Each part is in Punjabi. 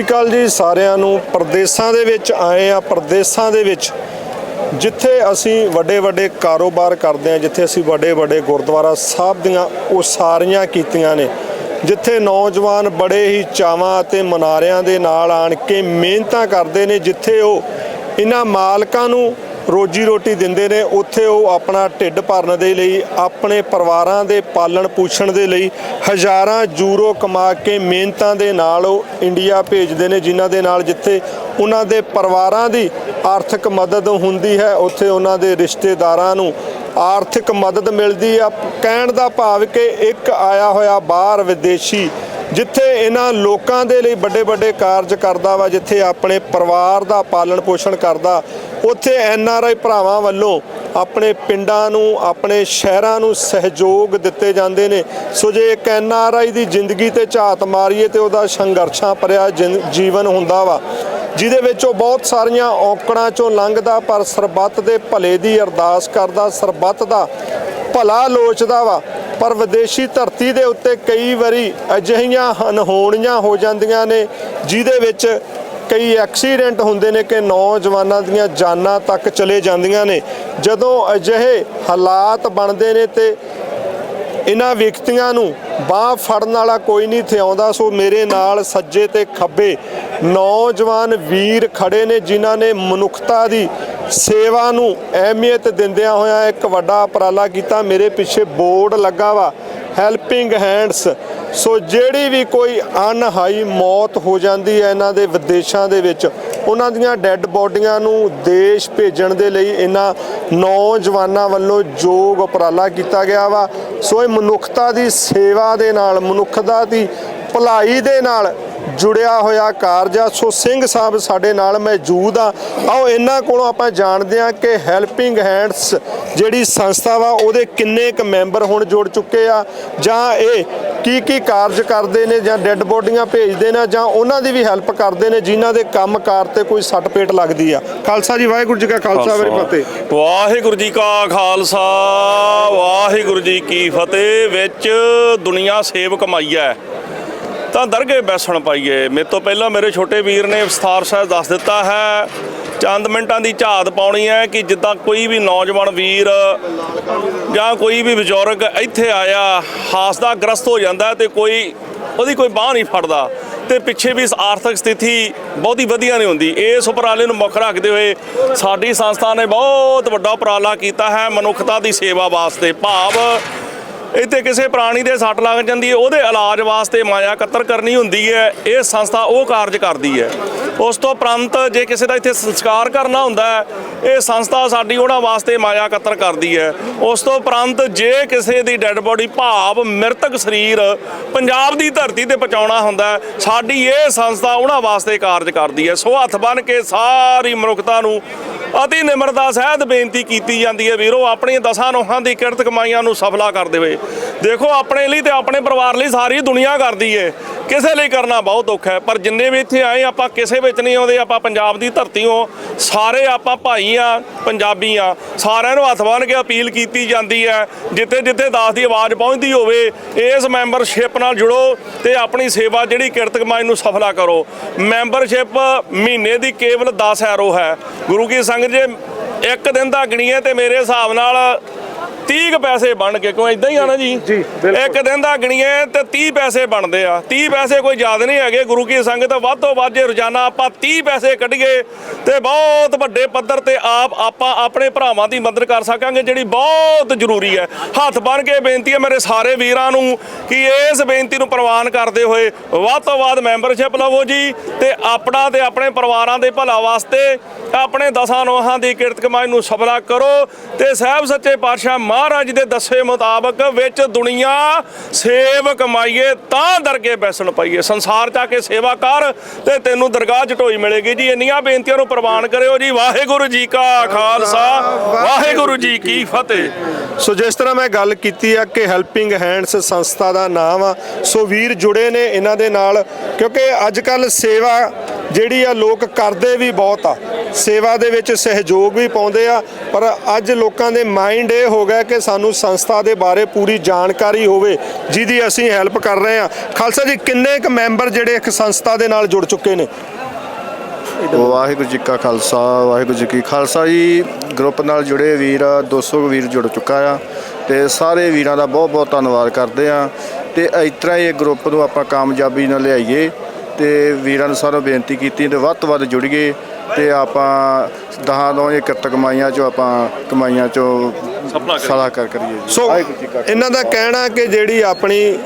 ਸਤਿ ਸ਼੍ਰੀ ਅਕਾਲ ਜੀ ਸਾਰਿਆਂ ਨੂੰ, ਪ੍ਰਦੇਸ਼ਾਂ ਦੇ ਵਿੱਚ ਆਏ ਆ ਪ੍ਰਦੇਸ਼ਾਂ ਦੇ ਵਿੱਚ। ਜਿੱਥੇ ਅਸੀਂ ਵੱਡੇ ਵੱਡੇ ਕਾਰੋਬਾਰ ਕਰਦੇ ਆ ਜਿੱਥੇ ਅਸੀਂ ਵੱਡੇ ਵੱਡੇ ਗੁਰਦੁਆਰਾ ਸਾਹਿਬ ਦੀਆਂ ਉਹ ਸਾਰੀਆਂ ਕੀਤੀਆਂ ਨੇ, ਜਿੱਥੇ ਨੌਜਵਾਨ ਬੜੇ ਹੀ ਚਾਵਾਂ ਅਤੇ ਮਨਾਰਿਆਂ ਦੇ ਨਾਲ ਆਣ ਕੇ ਮਿਹਨਤਾਂ ਕਰਦੇ ਨੇ, ਜਿੱਥੇ ਉਹ ਇਹਨਾਂ ਮਾਲਕਾਂ ਨੂੰ ਰੋਜੀ ਰੋਟੀ ਦਿੰਦੇ ਨੇ, ਉੱਥੇ ਉਹ ਆਪਣਾ ਢਿੱਡ ਭਰਨ ਦੇ ਲਈ, ਆਪਣੇ ਪਰਿਵਾਰਾਂ ਦੇ ਪਾਲਣ ਪੋਸ਼ਣ ਦੇ ਲਈ ਹਜ਼ਾਰਾਂ ਯੂਰੋ ਕਮਾ ਕੇ ਮਿਹਨਤਾਂ ਦੇ ਨਾਲ ਉਹ ਇੰਡੀਆ ਭੇਜਦੇ ਨੇ, ਜਿਨ੍ਹਾਂ ਦੇ ਨਾਲ ਜਿੱਥੇ ਉਹਨਾਂ ਦੇ ਪਰਿਵਾਰਾਂ ਦੀ ਆਰਥਿਕ ਮਦਦ ਹੁੰਦੀ ਹੈ, ਉੱਥੇ ਉਹਨਾਂ ਦੇ ਰਿਸ਼ਤੇਦਾਰਾਂ ਨੂੰ ਆਰਥਿਕ ਮਦਦ ਮਿਲਦੀ ਆ। ਕਹਿਣ ਦਾ ਭਾਵ ਕਿ ਇੱਕ ਆਇਆ ਹੋਇਆ ਬਾਹਰ ਵਿਦੇਸ਼ੀ ਜਿੱਥੇ ਇਹਨਾਂ ਲੋਕਾਂ ਦੇ ਲਈ ਵੱਡੇ ਵੱਡੇ ਕਾਰਜ ਕਰਦਾ ਵਾ, ਜਿੱਥੇ ਆਪਣੇ ਪਰਿਵਾਰ ਦਾ ਪਾਲਣ ਪੋਸ਼ਣ ਕਰਦਾ, ਉੱਥੇ ਐਨ ਆਰ ਆਈ ਭਰਾਵਾਂ ਵੱਲੋਂ ਆਪਣੇ ਪਿੰਡਾਂ ਨੂੰ, ਆਪਣੇ ਸ਼ਹਿਰਾਂ ਨੂੰ ਸਹਿਯੋਗ ਦਿੱਤੇ ਜਾਂਦੇ ਨੇ। ਸੋ ਜੇ ਇੱਕ ਐਨ ਆਰ ਆਈ ਦੀ ਜ਼ਿੰਦਗੀ ਤੇ ਝਾਤ ਮਾਰੀਏ ਤੇ ਉਹਦਾ ਸੰਘਰਸ਼ਾਂ ਭਰਿਆ ਜਿਨ- ਜੀਵਨ ਹੁੰਦਾ ਵਾ। ਜਿਹਦੇ ਵਿੱਚ ਉਹ ਬਹੁਤ ਸਾਰੀਆਂ ਔਕੜਾਂ ਚੋਂ ਲੰਘਦਾ, ਪਰ ਸਰਬੱਤ ਦੇ ਭਲੇ ਦੀ ਅਰਦਾਸ ਕਰਦਾ, ਸਰਬੱਤ ਦਾ ਭਲਾ ਲੋਚਦਾ ਵਾ। ਪਰ ਵਿਦੇਸ਼ੀ ਧਰਤੀ ਦੇ ਉੱਤੇ ਕਈ ਵਾਰੀ ਅਜਿਹੀਆਂ ਅਨਹੋਣੀਆਂ ਹੋ ਜਾਂਦੀਆਂ ਨੇ, ਜਿਹਦੇ ਵਿੱਚ ਕਈ ਐਕਸੀਡੈਂਟ ਹੁੰਦੇ ਨੇ ਕਿ ਨੌਜਵਾਨਾਂ ਦੀਆਂ ਜਾਨਾਂ ਤੱਕ ਚਲੇ ਜਾਂਦੀਆਂ ਨੇ। ਜਦੋਂ ਅਜਿਹੇ ਹਾਲਾਤ ਬਣਦੇ ਨੇ ਤੇ ਇਹਨਾਂ ਵਿਅਕਤੀਆਂ ਨੂੰ ਬਾਹ ਫੜਨ ਵਾਲਾ ਕੋਈ ਨਹੀਂ ਇੱਥੇ ਆਉਂਦਾ। ਸੋ ਮੇਰੇ ਨਾਲ ਸੱਜੇ ਤੇ ਖੱਬੇ ਨੌਜਵਾਨ ਵੀਰ ਖੜੇ ਨੇ, ਜਿਨ੍ਹਾਂ ਨੇ ਮਨੁੱਖਤਾ ਦੀ ਸੇਵਾ ਨੂੰ ਅਹਿਮੀਅਤ ਦਿੰਦਿਆਂ ਹੋਇਆਂ ਇੱਕ ਵੱਡਾ ਉਪਰਾਲਾ ਕੀਤਾ। ਮੇਰੇ ਪਿੱਛੇ ਬੋਰਡ ਲੱਗਾ ਵਾ, ਹੈਲਪਿੰਗ ਹੈਂਡਸ। ਸੋ ਜਿਹੜੀ ਵੀ ਕੋਈ ਅਨਹਾਈ ਮੌਤ ਹੋ ਜਾਂਦੀ ਹੈ ਇਹਨਾਂ ਦੇ ਵਿਦੇਸ਼ਾਂ ਦੇ ਵਿੱਚ, ਉਹਨਾਂ ਦੀਆਂ ਡੈੱਡ ਬੋਡੀਆਂ ਨੂੰ ਦੇਸ਼ ਭੇਜਣ ਦੇ ਲਈ ਇਹਨਾਂ ਨੌਜਵਾਨਾਂ ਵੱਲੋਂ ਯੋਗ ਉਪਰਾਲਾ ਕੀਤਾ ਗਿਆ ਵਾ। ਸੋ ਇਹ ਮਨੁੱਖਤਾ ਦੀ ਸੇਵਾ ਦੇ ਨਾਲ ਮਨੁੱਖਤਾ ਦੀ ਭਲਾਈ ਦੇ ਨਾਲ ਜੁੜਿਆ ਹੋਇਆ ਕਾਰਜ ਆ। ਸੋ ਸਿੰਘ ਸਾਹਿਬ ਸਾਡੇ ਨਾਲ ਮੌਜੂਦ ਆ। ਆਓ ਇਹਨਾਂ ਕੋਲੋਂ ਆਪਾਂ ਜਾਣਦੇ ਆ ਕਿ ਹੈਲਪਿੰਗ ਹੈਂਡਸ ਜਿਹੜੀ ਸੰਸਥਾ ਵਾ ਉਹਦੇ ਕਿੰਨੇ ਕੁ ਮੈਂਬਰ ਹੁਣ ਜੁੜ ਚੁੱਕੇ ਆ। ਜਾਂ ਇਹ ਕੀ ਕੀ ਕਾਰਜ ਕਰਦੇ ਨੇ ਜਾਂ ਡੈੱਡ ਬੋਡੀਆਂ ਭੇਜਦੇ ਨੇ ਜਾਂ ਉਹਨਾਂ ਦੀ ਵੀ ਹੈਲਪ ਕਰਦੇ ਨੇ ਜਿਨ੍ਹਾਂ ਦੇ ਕੰਮਕਾਰ ਤੇ ਕੋਈ ਸੱਟ ਪੇਟ ਲੱਗਦੀ ਆ। ਖਾਲਸਾ ਜੀ ਵਾਹਿਗੁਰੂ ਜੀ ਕਾ ਖਾਲਸਾ ਵਾਹਿਗੁਰੂ ਫਤਿਹ। ਵਾਹਿਗੁਰੂ ਜੀ ਕਾ ਖਾਲਸਾ ਵਾਹਿਗੁਰੂ ਜੀ ਕੀ ਫਤਿਹ ਵਿੱਚ ਦੁਨੀਆ ਸੇਵ ਕਮਾਈਐ ਤਾਂ ਦਰਗੇ ਬੈਸਣ ਪਾਈਏ। ਮੇਰੇ ਤੋਂ ਪਹਿਲਾਂ ਮੇਰੇ ਛੋਟੇ ਵੀਰ ਨੇ ਵਿਸਥਾਰ ਸਾਹਿਬ ਦੱਸ ਦਿੱਤਾ ਹੈ, ਚੰਦ ਮਿੰਟਾਂ ਦੀ ਝਾਤ ਪਾਉਣੀ ਹੈ ਕਿ ਜਿੱਦਾਂ ਕੋਈ ਵੀ ਨੌਜਵਾਨ ਵੀਰ ਜਾਂ ਕੋਈ ਵੀ ਬਜ਼ੁਰਗ ਇੱਥੇ ਆਇਆ, ਹਾਸਦਾ ਗ੍ਰਸਤ ਹੋ ਜਾਂਦਾ ਤੇ ਕੋਈ, ਉਹਦੀ ਕੋਈ ਬਾਹ ਨਹੀਂ ਫੜਦਾ ਤੇ ਪਿੱਛੇ ਵੀ ਆਰਥਿਕ ਸਥਿਤੀ ਬਹੁਤੀ ਵਧੀਆ ਨਹੀਂ ਹੁੰਦੀ। ਇਸ ਉਪਰਾਲੇ ਨੂੰ ਮੁੱਖ ਰੱਖਦੇ ਹੋਏ ਸਾਡੀ ਸੰਸਥਾ ਨੇ ਬਹੁਤ ਵੱਡਾ ਉਪਰਾਲਾ ਕੀਤਾ ਹੈ ਮਨੁੱਖਤਾ ਦੀ ਸੇਵਾ ਵਾਸਤੇ। ਭਾਵ ਇੱਥੇ ਕਿਸੇ ਪ੍ਰਾਣੀ ਦੇ ਸੱਟ ਲੱਗ ਜਾਂਦੀ ਹੈ, ਉਹਦੇ ਇਲਾਜ ਵਾਸਤੇ ਮਾਇਆ ਇਕੱਤਰ ਕਰਨੀ ਹੁੰਦੀ ਹੈ, ਇਹ ਸੰਸਥਾ ਉਹ ਕਾਰਜ ਕਰਦੀ ਹੈ। ਉਸ ਤੋਂ ਉਪਰੰਤ ਜੇ ਕਿਸੇ ਦਾ ਇੱਥੇ ਸੰਸਕਾਰ ਕਰਨਾ ਹੁੰਦਾ ਹੈ, ਇਹ ਸੰਸਥਾ ਸਾਡੀ ਉਹਨਾਂ ਵਾਸਤੇ ਮਾਇਆ ਇਕੱਤਰ ਕਰਦੀ ਹੈ। ਉਸ ਤੋਂ ਉਪਰੰਤ ਜੇ ਕਿਸੇ ਦੀ ਡੈੱਡ ਬੋਡੀ ਭਾਵ ਮ੍ਰਿਤਕ ਸਰੀਰ ਪੰਜਾਬ ਦੀ ਧਰਤੀ ਤੇ ਪਹੁੰਚਾਉਣਾ ਹੁੰਦਾ ਸਾਡੀ ਇਹ ਸੰਸਥਾ ਉਹਨਾਂ ਵਾਸਤੇ ਕਾਰਜ ਕਰਦੀ ਹੈ। ਸੋ ਹੱਥ ਬੰਨ ਕੇ ਸਾਰੀ ਮਨੁੱਖਤਾ ਨੂੰ ਅਤੀ ਨਿਮਰਤਾ ਸਹਿਤ ਬੇਨਤੀ ਕੀਤੀ ਜਾਂਦੀ ਹੈ ਵੀਰੋ, ਆਪਣੀਆਂ ਦਸਾਂ ਨੋਹਾਂ ਦੀ ਕਿਰਤ ਕਮਾਈਆਂ ਨੂੰ ਸਫਲਾ ਕਰਦੇ ਹੋਏ। ਦੇਖੋ, ਆਪਣੇ ਲਈ ਤੇ ਆਪਣੇ ਪਰਿਵਾਰ ਲਈ ਸਾਰੀ ਦੁਨੀਆ ਕਰਦੀ ਏ। ਕਿਸੇ ਲਈ ਕਰਨਾ ਬਹੁਤ ਔਖਾ ਹੈ, ਪਰ ਜਿੰਨੇ ਵੀ ਇੱਥੇ ਆਏ, ਆਪਾਂ ਕਿਸੇ ਵਿੱਚ ਨਹੀਂ ਆਉਂਦੇ, ਆਪਾਂ ਪੰਜਾਬ ਦੀ ਧਰਤੀ ਹੋ। ਸਾਰੇ ਆਪਾਂ ਭਾਈ ਆ, ਪੰਜਾਬੀ ਆ। ਸਾਰਿਆਂ ਨੂੰ ਹੱਥ ਬੰਨ੍ਹ ਕੇ ਅਪੀਲ ਕੀਤੀ ਜਾਂਦੀ ਹੈ, ਜਿੱਥੇ ਜਿੱਥੇ ਦਾਸ ਦੀ ਆਵਾਜ਼ ਪਹੁੰਚਦੀ ਹੋਵੇ, ਇਸ ਮੈਂਬਰਸ਼ਿਪ ਨਾਲ ਜੁੜੋ ਤੇ ਆਪਣੀ ਸੇਵਾ ਜਿਹੜੀ ਕਿਰਤ ਕਮਾਈ ਨੂੰ ਸਫਲਾ ਕਰੋ। ਮੈਂਬਰਸ਼ਿਪ ਮਹੀਨੇ ਦੀ ਕੇਵਲ 10 ਐਰੋ ਹੈ। ਗੁਰੂ ਕੀ ਸੰਗਤ ਜੇ ਇੱਕ ਦਿਨ ਦਾ ਗਣੀਏ ਤੇ ਮੇਰੇ ਹਿਸਾਬ ਨਾਲ 30 ਕੁ ਪੈਸੇ ਬਣ ਕੇ ਕਿਉਂ ਇਦਾਂ ਹੀ ਆ ਨਾ ਜੀ। ਇੱਕ ਦਿਨ ਦਾ ਗਣੀਏ ਤੇ 30 ਪੈਸੇ ਬਣਦੇ ਆ। 30 ਪੈਸੇ ਕੋਈ ਜ਼ਿਆਦਾ ਨਹੀਂ ਹੈਗੇ ਗੁਰੂ ਕੀ ਸੰਗਤ ਵੱਧ ਤੋਂ ਵੱਧ ਜੇ ਰੋਜ਼ਾਨਾ ਆਪਾਂ 30 ਪੈਸੇ ਕੱਢੀਏ ਤੇ ਬਹੁਤ ਵੱਡੇ ਪੱਧਰ ਤੇ ਆਪ ਆਪਾਂ ਆਪਣੇ ਭਰਾਵਾਂ ਦੀ ਮਦਦ ਕਰ ਸਕਾਂਗੇ ਜਿਹੜੀ ਬਹੁਤ ਜ਼ਰੂਰੀ ਹੈ। ਹੱਥ ਬੰਨ ਕੇ ਬੇਨਤੀ ਹੈ ਮੇਰੇ ਸਾਰੇ ਵੀਰਾਂ ਨੂੰ ਕਿ ਇਸ ਬੇਨਤੀ ਨੂੰ ਪ੍ਰਵਾਨ ਕਰਦੇ ਹੋਏ ਵੱਧ ਤੋਂ ਵੱਧ ਮੈਂਬਰਸ਼ਿਪ ਲਵੋ ਜੀ ਤੇ ਆਪਣਾ ਤੇ ਆਪਣੇ ਪਰਿਵਾਰਾਂ ਦੇ ਭਲਾ ਵਾਸਤੇ ਆਪਣੇ ਦਸਾਂ ਨੋਹਾਂ ਦੀ ਕਿਰਤ ਕਮਾਈ ਨੂੰ ਸਫਲਾ ਕਰੋ ਤੇ ਸਾਹਿਬ ਸੱਚੇ ਪਾਤਸ਼ਾਹ ਮਹਾਰਾਜ ਦੇ ਦੱਸੇ ਮੁਤਾਬਕ ਵਿੱਚ ਦੁਨੀਆ ਸੇਵ ਕਮਾਈਏ ਤਾਂ ਦਰਗੇ ਬੈਸਣ ਪਾਈਏ। ਸੰਸਾਰ ਚ ਕੇ ਸੇਵਾ ਕਰ ਤੇ ਤੈਨੂੰ ਦਰਗਾਹ ਚ ਮਿਲੇਗੀ ਜੀ। ਇੰਨੀਆਂ ਬੇਨਤੀਆਂ ਨੂੰ ਪ੍ਰਵਾਨ ਕਰਿਓ ਜੀ। ਵਾਹਿਗੁਰੂ ਜੀ ਕਾ ਖਾਲਸਾ, ਵਾਹਿਗੁਰੂ ਜੀ ਕੀ ਫਤਿਹ। ਸੋ ਜਿਸ ਤਰ੍ਹਾਂ ਮੈਂ ਗੱਲ ਕੀਤੀ ਆ ਕਿ ਹੈਲਪਿੰਗ ਹੈਂਡਸ ਸੰਸਥਾ ਦਾ ਨਾਮ ਆ, ਸੋ ਵੀਰ ਜੁੜੇ ਨੇ ਇਹਨਾਂ ਦੇ ਨਾਲ, ਕਿਉਂਕਿ ਅੱਜ ਕੱਲ ਸੇਵਾ ਜਿਹੜੀ ਆ ਲੋਕ ਕਰਦੇ ਵੀ ਬਹੁਤ ਆ। ਸੇਵਾ ਦੇ ਵਿੱਚ ਸਹਿਯੋਗ ਵੀ ਪਾਉਂਦੇ ਆ, ਪਰ ਅੱਜ ਲੋਕਾਂ ਦੇ ਮਾਈਂਡ ਇਹ ਹੋ ਗਿਆ ਕਿ ਸਾਨੂੰ ਸੰਸਥਾ ਦੇ ਬਾਰੇ ਪੂਰੀ ਜਾਣਕਾਰੀ ਹੋਵੇ, ਜਿਹਦੀ ਅਸੀਂ ਹੈਲਪ ਕਰ ਰਹੇ ਹਾਂ ਖਾਲਸਾ ਜੀ, ਕਿੰਨੇ ਕੁ ਮੈਂਬਰ ਜਿਹੜੇ ਇੱਕ ਸੰਸਥਾ ਦੇ ਨਾਲ ਜੁੜ ਚੁੱਕੇ ਨੇ? ਵਾਹਿਗੁਰੂ ਜੀ ਕਾ ਖਾਲਸਾ, ਵਾਹਿਗੁਰੂ ਜੀ ਕੀ ਖਾਲਸਾ ਜੀ। ਗਰੁੱਪ ਨਾਲ ਜੁੜੇ ਵੀਰ 200 ਵੀਰ ਜੁੜ ਚੁੱਕਾ ਆ, ਤੇ ਸਾਰੇ ਵੀਰਾਂ ਦਾ ਬਹੁਤ ਬਹੁਤ ਧੰਨਵਾਦ ਕਰਦੇ ਆ। ਤੇ ਇਸ ਤਰ੍ਹਾਂ ਹੀ ਇਹ ਗਰੁੱਪ ਨੂੰ ਆਪਾਂ ਕਾਮਯਾਬੀ ਨਾਲ ਲਿਆਈਏ, ਤੇ ਵੀਰਾਂ ਨੂੰ ਸਾਰਿਆਂ ਬੇਨਤੀ ਕੀਤੀ ਤੇ ਵੱਧ ਤੋਂ ਵੱਧ ਜੁੜੀਏ ਤੇ ਆਪਾਂ ਦਹਾਂ ਦੋ ਇਹ ਕਿਰਤ ਕਮਾਈਆਂ ਚੋਂ ਆਪਾਂ ਕਮਾਈਆਂ ਚੋਂ ਸਪਨਾ ਕਰੀਏ। ਸਲਾ ਕਰ ਕਰੀਏ ਜੀ ਸੋ ਵਾਹਿਗੁਰੂ ਜੀ ਕਾ ਖਾਲਸਾ। ਇਹਨਾਂ ਦਾ ਕਹਿਣਾ ਕਿ ਜਿਹੜੀ ਆਪਣੀ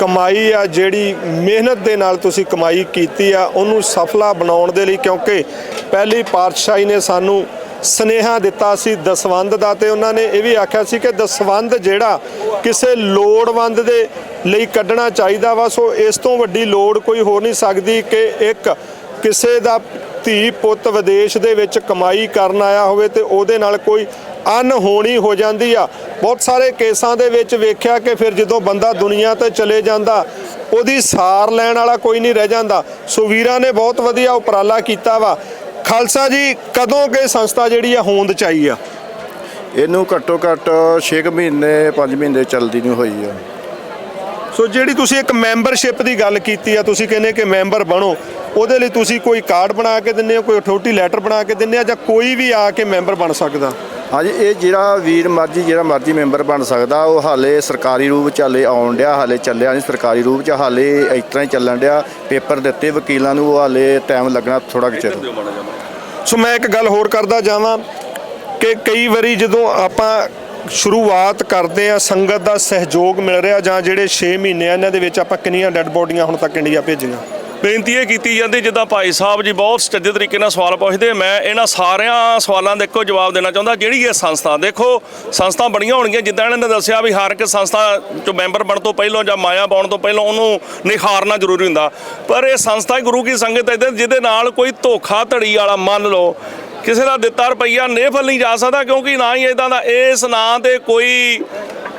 ਕਮਾਈ ਆ ਜਿਹੜੀ ਮਿਹਨਤ ਦੇ ਨਾਲ ਤੁਸੀਂ ਕਮਾਈ ਕੀਤੀ ਆ ਉਹਨੂੰ ਸਫਲਾ ਬਣਾਉਣ ਦੇ ਲਈ ਕਿਉਂਕਿ ਪਹਿਲੀ ਪਾਤਸ਼ਾਹੀ ਨੇ ਸਾਨੂੰ ਸਨੇਹਾ ਦਿੱਤਾ ਸੀ ਦਸਵੰਦ ਦਾ ਤੇ ਉਹਨਾਂ ਨੇ ਇਹ ਵੀ ਆਖਿਆ ਸੀ ਕਿ ਦਸਵੰਦ ਜਿਹੜਾ ਕਿਸੇ ਲੋੜਵੰਦ ਦੇ ਲਈ ਕੱਢਣਾ ਚਾਹੀਦਾ ਵਾ ਸੋ ਇਸ ਤੋਂ ਵੱਡੀ ਲੋੜ ਕੋਈ ਹੋ ਨਹੀਂ ਸਕਦੀ ਕਿ ਇੱਕ ਕਿਸੇ ਦਾ ਧੀ ਪੁੱਤ ਵਿਦੇਸ਼ ਦੇ ਵਿੱਚ ਕਮਾਈ ਕਰਨ ਆਇਆ ਹੋਵੇ ਤੇ ਉਹਦੇ ਨਾਲ ਕੋਈ ਅਨਹੋਣੀ ਹੋ ਜਾਂਦੀ ਆ। ਬਹੁਤ ਸਾਰੇ ਕੇਸਾਂ ਦੇ ਵਿੱਚ ਵੇਖਿਆ ਕਿ ਫਿਰ ਜਦੋਂ ਬੰਦਾ ਦੁਨੀਆ ਤੇ ਚਲੇ ਜਾਂਦਾ ਉਹਦੀ ਸਾਰ ਲੈਣ ਵਾਲਾ ਕੋਈ ਨਹੀਂ ਰਹਿ ਜਾਂਦਾ। ਸੋ ਵੀਰਾਂ ਨੇ ਬਹੁਤ ਵਧੀਆ ਉਪਰਾਲਾ ਕੀਤਾ ਵਾ। ਖਾਲਸਾ ਜੀ ਕਦੋਂ ਕਿ ਸੰਸਥਾ ਜਿਹੜੀ ਆ ਹੋਂਦ ਚ ਆਈ ਆ? ਇਹਨੂੰ ਘੱਟੋ ਘੱਟ 6 ਮਹੀਨੇ 5 ਮਹੀਨੇ ਚੱਲਦੀ ਨੂੰ ਹੋਈ ਆ। ਸੋ ਜਿਹੜੀ ਤੁਸੀਂ ਇੱਕ ਮੈਂਬਰਸ਼ਿਪ ਦੀ ਗੱਲ ਕੀਤੀ ਆ ਤੁਸੀਂ ਕਹਿੰਦੇ ਕਿ ਮੈਂਬਰ ਬਣੋ। ਉਹਦੇ ਲਈ ਤੁਸੀਂ ਕੋਈ ਕਾਰਡ ਬਣਾ ਕੇ ਦਿੰਦੇ ਹੋ ਕੋਈ ਅਥਾਰਟੀ ਲੈਟਰ ਬਣਾ ਕੇ ਦਿੰਦੇ ਆ ਜਾਂ ਕੋਈ ਵੀ ਆ ਕੇ ਮੈਂਬਰ ਬਣ ਸਕਦਾ? ਹਾਂਜੀ ਇਹ ਜਿਹੜਾ ਵੀਰ ਮਰਜ਼ੀ ਜਿਹੜਾ ਮਰਜ਼ੀ ਮੈਂਬਰ ਬਣ ਸਕਦਾ ਉਹ ਹਾਲੇ ਸਰਕਾਰੀ ਰੂਪ ਚ ਹਾਲੇ ਆਉਣ ਡਿਆ ਹਾਲੇ ਚੱਲਿਆ ਨਹੀਂ ਸਰਕਾਰੀ ਰੂਪ ਚ ਹਾਲੇ ਇਸ ਤਰ੍ਹਾਂ ਹੀ ਚੱਲਣ ਡਿਆ। ਪੇਪਰ ਦਿੱਤੇ ਵਕੀਲਾਂ ਨੂੰ ਉਹ ਹਾਲੇ ਟਾਈਮ ਲੱਗਣਾ ਥੋੜਾ ਕੁ ਚਿਰ। ਸੋ ਮੈਂ ਇੱਕ ਗੱਲ ਹੋਰ ਕਰਦਾ ਜਾਵਾਂ ਕਿ ਕਈ ਵਾਰੀ ਜਦੋਂ ਆਪਾਂ ਸ਼ੁਰੂਆਤ ਕਰਦੇ ਆ ਸੰਗਤ ਦਾ ਸਹਿਯੋਗ ਮਿਲ ਰਿਹਾ ਜਾਂ ਜਿਹੜੇ 6 ਮਹੀਨੇ ਇਹਨਾਂ ਦੇ ਵਿੱਚ ਆਪਾਂ ਕਿੰਨੀਆਂ ਡੈੱਡ ਬੋਡੀਆਂ ਹੁਣ ਤੱਕ ਇੰਡੀਆ ਭੇਜੀਆਂ। ਬੇਨਤੀ ਇਹ ਕੀਤੀ ਜਾਂਦੀ ਜਿੱਦਾਂ ਭਾਈ ਸਾਹਿਬ ਜੀ ਬਹੁਤ ਸੱਚੇ ਤਰੀਕੇ ਨਾਲ ਸਵਾਲ ਪੁੱਛਦੇ ਮੈਂ ਇਹਨਾਂ ਸਾਰਿਆਂ ਸਵਾਲਾਂ ਦੇ ਇੱਕੋ ਜਵਾਬ ਦੇਣਾ ਚਾਹੁੰਦਾ, ਜਿਹੜੀ ਇਹ ਸੰਸਥਾ, ਦੇਖੋ ਸੰਸਥਾ ਬਣੀਆਂ ਹੋਣਗੀਆਂ, ਜਿੱਦਾਂ ਇਹਨਾਂ ਨੇ ਦੱਸਿਆ ਵੀ ਹਰ ਇੱਕ ਸੰਸਥਾ ਚੋਂ ਮੈਂਬਰ ਬਣਨ ਤੋਂ ਪਹਿਲਾਂ ਜਾਂ ਮਾਇਆ ਪਾਉਣ ਤੋਂ ਪਹਿਲਾਂ ਉਹਨੂੰ ਨਿਖਾਰਨਾ ਜ਼ਰੂਰੀ ਹੁੰਦਾ। ਪਰ ਇਹ ਸੰਸਥਾ ਗੁਰੂ ਕੀ ਸੰਗਤ ਹੈ ਜਿਹਦੇ ਨਾਲ ਕੋਈ ਧੋਖਾ ਧੜੀ ਵਾਲਾ ਮੰਨ ਲਓ, ਕਿਸੇ ਦਾ ਦਿੱਤਾ ਰੁਪਈਆ ਨੇਫਲ ਨਹੀਂ ਜਾ ਸਕਦਾ, ਕਿਉਂਕਿ ਨਾ ਹੀ ਇਦਾਂ ਦਾ, ਇਸ ਨਾਂ ਤੇ ਕੋਈ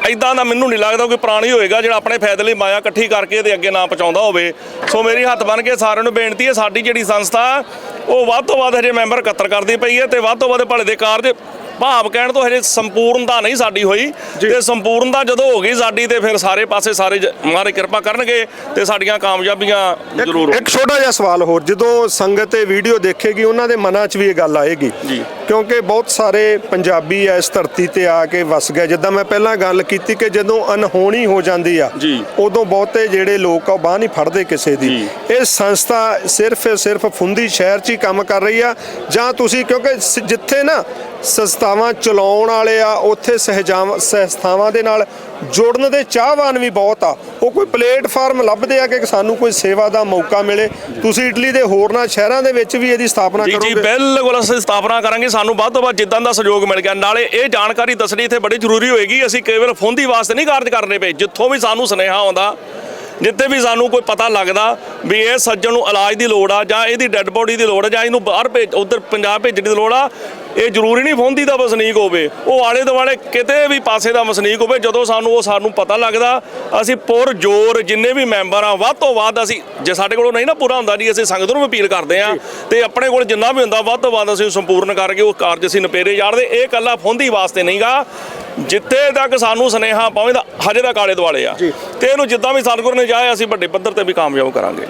ਇਦਾਂ ਦਾ ਮੈਨੂੰ ਨਹੀਂ ਲੱਗਦਾ ਕੋਈ ਪ੍ਰਾਣੀ ਹੋਏਗਾ ਜਿਹੜਾ ਆਪਣੇ ਫਾਇਦੇ ਲਈ ਮਾਇਆ ਇਕੱਠੀ ਕਰਕੇ ਇਹਦੇ ਅੱਗੇ ਨਾ ਪਹੁੰਚਾਉਂਦਾ ਹੋਵੇ। ਸੋ ਮੇਰੀ ਹੱਥ ਬਨ ਕੇ ਸਾਰਿਆਂ ਨੂੰ ਬੇਨਤੀ ਹੈ ਸਾਡੀ ਜਿਹੜੀ ਸੰਸਥਾ ਉਹ ਵੱਧ ਤੋਂ ਵੱਧ ਹਜੇ ਮੈਂਬਰ ਇਕੱਤਰ ਕਰਦੀ ਪਈ ਹੈ ਤੇ ਵੱਧ ਤੋਂ ਵੱਧ ਭਲੇ ਦੇ ਕਾਰਜ ਭਾਵ ਕਹਿਣ ਤੋਂ ਹਜੇ ਸੰਪੂਰਨਤਾ ਨਹੀਂ ਸਾਡੀ ਹੋਈ। ਤੇ ਸੰਪੂਰਨਤਾ ਜਦੋਂ ਹੋ ਗਈ ਸਾਡੀ ਤੇ ਫਿਰ ਸਾਰੇ ਪਾਸੇ ਸਾਰੇ ਮਹਾਰਾਜ ਕਿਰਪਾ ਕਰਨਗੇ ਤੇ ਸਾਡੀਆਂ ਕਾਮਯਾਬੀਆਂ ਜ਼ਰੂਰ ਇੱਕ- ਇੱਕ ਛੋਟਾ ਜਿਹਾ ਸਵਾਲ ਹੋਰ ਜਦੋਂ ਸੰਗਤ ਇਹ ਵੀਡੀਓ ਦੇਖੇਗੀ ਉਹਨਾਂ ਦੇ ਮਨਾਂ 'ਚ ਵੀ ਇਹ ਗੱਲ ਆਏਗੀ। ਜੀ। ਕਿਉਂਕਿ ਬਹੁਤ ਸਾਰੇ ਪੰਜਾਬੀ ਆ ਇਸ ਧਰਤੀ ਤੇ ਆ ਕੇ ਵਸ ਗਏ ਜਿੱਦਾਂ ਮੈਂ ਪਹਿਲਾਂ ਗੱਲ ਕੀਤੀ ਕਿ ਜਦੋਂ ਅਨਹੋਣੀ ਹੋ ਜਾਂਦੀ ਆ ਜੀ। ਉਦੋਂ ਬਹੁਤੇ ਜਿਹੜੇ ਲੋਕ ਆ ਬਾਹ ਨਹੀਂ ਫੜਦੇ ਕਿਸੇ ਦੀ। ਇਹ ਸੰਸਥਾ ਸਿਰਫ ਸਿਰਫ ਫੁੰਦੀ ਸ਼ਹਿਰ 'ਚ ਹੀ ਕੰਮ ਕਰ ਰਹੀ ਆ ਜਾਂ ਤੁਸੀਂ ਕਿਉਂਕਿ ਜਿੱਥੇ ਨਾ ਸੰਸਥਾਵਾਂ ਚਲਾਉਣ ਵਾਲੇ ਆ ਉੱਥੇ ਸਹਿਜਾਵਾਂ ਸੰਸਥਾਵਾਂ ਦੇ ਨਾਲ ਜੁੜਨ ਦੇ ਚਾਹਵਾਨ ਵੀ ਬਹੁਤ ਆ ਉਹ ਕੋਈ ਪਲੇਟਫਾਰਮ ਲੱਭਦੇ ਆ ਕਿ ਸਾਨੂੰ ਕੋਈ ਸੇਵਾ ਦਾ ਮੌਕਾ ਮਿਲੇ? ਤੁਸੀਂ ਇਟਲੀ ਦੇ ਹੋਰਨਾਂ ਸ਼ਹਿਰਾਂ ਦੇ ਵਿੱਚ ਵੀ ਇਹਦੀ ਸਥਾਪਨਾ ਜੀ ਜੀ ਕਰੋਗੇ। ਬਿਲਕੁਲ ਅਸੀਂ ਸਥਾਪਨਾ ਕਰਾਂਗੇ। ਸਾਨੂੰ ਵੱਧ ਤੋਂ ਵੱਧ ਜਿੱਦਾਂ ਦਾ ਸਹਿਯੋਗ ਮਿਲ ਗਿਆ। ਨਾਲੇ ਇਹ ਜਾਣਕਾਰੀ ਦੱਸਣੀ ਇੱਥੇ ਬੜੀ ਜ਼ਰੂਰੀ ਹੋਏਗੀ। ਅਸੀਂ ਕੇਵਲ ਫੋਂਦੀ ਵਾਸਤੇ ਨਹੀਂ ਕਾਰਜ ਕਰਨੇ ਪਏ। ਜਿੱਥੋਂ ਵੀ ਸਾਨੂੰ ਸੁਨੇਹਾ ਆਉਂਦਾ ਜਿੱਥੇ ਵੀ ਸਾਨੂੰ ਕੋਈ ਪਤਾ ਲੱਗਦਾ ਵੀ ਇਹ ਸੱਜਣ ਨੂੰ ਇਲਾਜ ਦੀ ਲੋੜ ਆ ਜਾਂ ਇਹਦੀ ਡੈੱਡ ਬੋਡੀ ਦੀ ਲੋੜ ਆ ਜਾਂ ਇਹਨੂੰ ਬਾਹਰ ਭੇਜ ਉਧਰ ਪੰਜਾਬ ਭੇਜਣ ਦੀ ਲੋੜ ਆ ਇਹ ਜ਼ਰੂਰੀ ਨਹੀਂ ਫੋਂਦੀ ਦਾ ਵਸਨੀਕ ਹੋਵੇ। ਉਹ ਆਲੇ ਦੁਆਲੇ ਕਿਤੇ ਵੀ ਪਾਸੇ ਦਾ ਵਸਨੀਕ ਹੋਵੇ ਜਦੋਂ ਸਾਨੂੰ ਉਹ ਸਾਨੂੰ ਪਤਾ ਲੱਗਦਾ ਅਸੀਂ ਪੁਰ ਜੋਰ ਜਿੰਨੇ ਵੀ ਮੈਂਬਰ ਆ ਵੱਧ ਤੋਂ ਵੱਧ ਅਸੀਂ ਜੇ ਸਾਡੇ ਕੋਲੋਂ ਨਹੀਂ ਨਾ ਪੂਰਾ ਹੁੰਦਾ ਜੀ ਅਸੀਂ ਸੰਗਤ ਨੂੰ ਅਪੀਲ ਕਰਦੇ ਆ ਤੇ ਆਪਣੇ ਕੋਲ ਜਿੰਨਾ ਵੀ ਹੁੰਦਾ ਵੱਧ ਤੋਂ ਵੱਧ ਅਸੀਂ ਸੰਪੂਰਨ ਕਰਕੇ ਉਹ ਕਾਰਜ ਅਸੀਂ ਨਪੇਰੇ ਜਾੜਦੇ ਇਹ ਕੱਲਾ ਫੋਂਦੀ ਵਾਸਤੇ ਨਹੀਂਗਾ। ਜਿੱਥੇ ਤੱਕ ਸਾਨੂੰ ਸੁਨੇਹਾ ਪਹੁੰਚਦਾ ਹਜੇ ਦਾ ਕਾਲੇ ਦੁਆਲੇ ਆ। ਤੇ ਇਹਨੂੰ ਜਿੱਦਾਂ ਵੀ ਸਤਿਗੁਰ ਨੇ ਚਾਹਿਆ ਅਸੀਂ ਵੱਡੇ ਪੱਧਰ ਤੇ ਵੀ ਕਾਮਯਾਬ ਕਰਾਂਗੇ।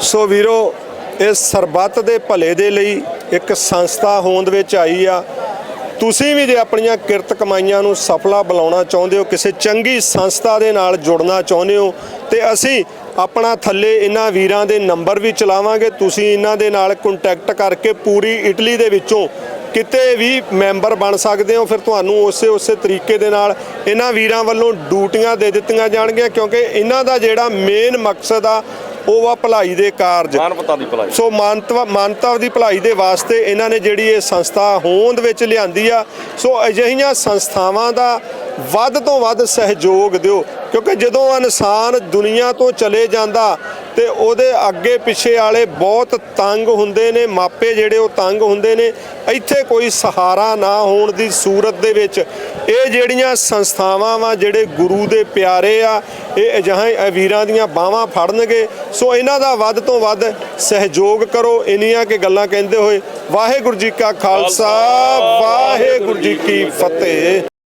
ਸੋ ਵੀਰੋ ਇਹ ਸਰਬੱਤ ਦੇ ਭਲੇ ਦੇ ਲਈ ਇੱਕ ਸੰਸਥਾ ਹੋਂਦ ਵਿੱਚ ਆਈ ਆ। ਤੁਸੀਂ ਵੀ ਜੇ ਆਪਣੀਆਂ ਕਿਰਤ ਕਮਾਈਆਂ ਨੂੰ ਸਫਲਾ ਬਣਾਉਣਾ ਚਾਹੁੰਦੇ ਹੋ, ਕਿਸੇ ਚੰਗੀ ਸੰਸਥਾ ਦੇ ਨਾਲ ਜੁੜਨਾ ਚਾਹੁੰਦੇ ਹੋ, ਤੇ ਅਸੀਂ ਆਪਣਾ ਥੱਲੇ ਇਹਨਾਂ ਵੀਰਾਂ ਦੇ ਨੰਬਰ ਵੀ ਚਲਾਵਾਂਗੇ। ਤੁਸੀਂ ਇਹਨਾਂ ਦੇ ਨਾਲ ਕੰਟੈਕਟ ਕਰਕੇ ਪੂਰੀ ਇਟਲੀ ਦੇ ਵਿੱਚੋਂ ਕਿਤੇ ਵੀ ਮੈਂਬਰ ਬਣ ਸਕਦੇ ਹੋ। ਫਿਰ ਤੁਹਾਨੂੰ ਉਸੇ ਉਸੇ ਤਰੀਕੇ ਦੇ ਨਾਲ ਇਹਨਾਂ ਵੀਰਾਂ ਵੱਲੋਂ ਡਿਊਟੀਆਂ ਦੇ ਦਿੱਤੀਆਂ ਜਾਣਗੀਆਂ, ਕਿਉਂਕਿ ਇਹਨਾਂ ਦਾ ਜਿਹੜਾ ਮੇਨ ਮਕਸਦ ਆ ਉਹ ਆ ਭਲਾਈ ਦੇ ਕਾਰਜ। ਮਾਨਵਤਾ ਦੀ ਭਲਾਈ। ਸੋ ਮਾਨਵਤਾ ਮਾਨਵਤਾ ਦੀ ਭਲਾਈ ਦੇ ਵਾਸਤੇ ਇਹਨਾਂ ਨੇ ਜਿਹੜੀ ਇਹ ਸੰਸਥਾ ਹੋਂਦ ਵਿੱਚ ਲਿਆਂਦੀ ਆ ਸੋ ਅਜਿਹੀਆਂ ਸੰਸਥਾਵਾਂ ਦਾ ਵੱਧ ਤੋਂ ਵੱਧ ਸਹਿਯੋਗ ਦਿਓ ਕਿਉਂਕਿ ਜਦੋਂ ਇਨਸਾਨ ਦੁਨੀਆ ਤੋਂ ਚਲੇ ਜਾਂਦਾ ਤੇ ਉਹਦੇ ਅੱਗੇ ਪਿੱਛੇ ਵਾਲੇ ਬਹੁਤ ਤੰਗ ਹੁੰਦੇ ਨੇ ਮਾਪੇ ਜਿਹੜੇ ਉਹ ਤੰਗ ਹੁੰਦੇ ਨੇ। ਇੱਥੇ ਕੋਈ ਸਹਾਰਾ ਨਾ ਹੋਣ ਦੀ ਸੂਰਤ ਦੇ ਵਿੱਚ ਇਹ ਜਿਹੜੀਆਂ ਸੰਸਥਾਵਾਂ ਵਾ ਜਿਹੜੇ ਗੁਰੂ ਦੇ ਪਿਆਰੇ ਆ ਇਹ ਅਜਿਹਾ ਵੀਰਾਂ ਦੀਆਂ ਬਾਹਾਂ ਫੜਨਗੇ। ਸੋ ਇਹਨਾਂ ਦਾ ਵੱਧ ਤੋਂ ਵੱਧ ਸਹਿਯੋਗ ਕਰੋ। ਇੰਨੀਆਂ ਕਿ ਗੱਲਾਂ ਕਹਿੰਦੇ ਹੋਏ ਵਾਹਿਗੁਰੂ ਜੀ ਕਾ ਖਾਲਸਾ ਵਾਹਿਗੁਰੂ ਜੀ ਕੀ ਫਤਿਹ।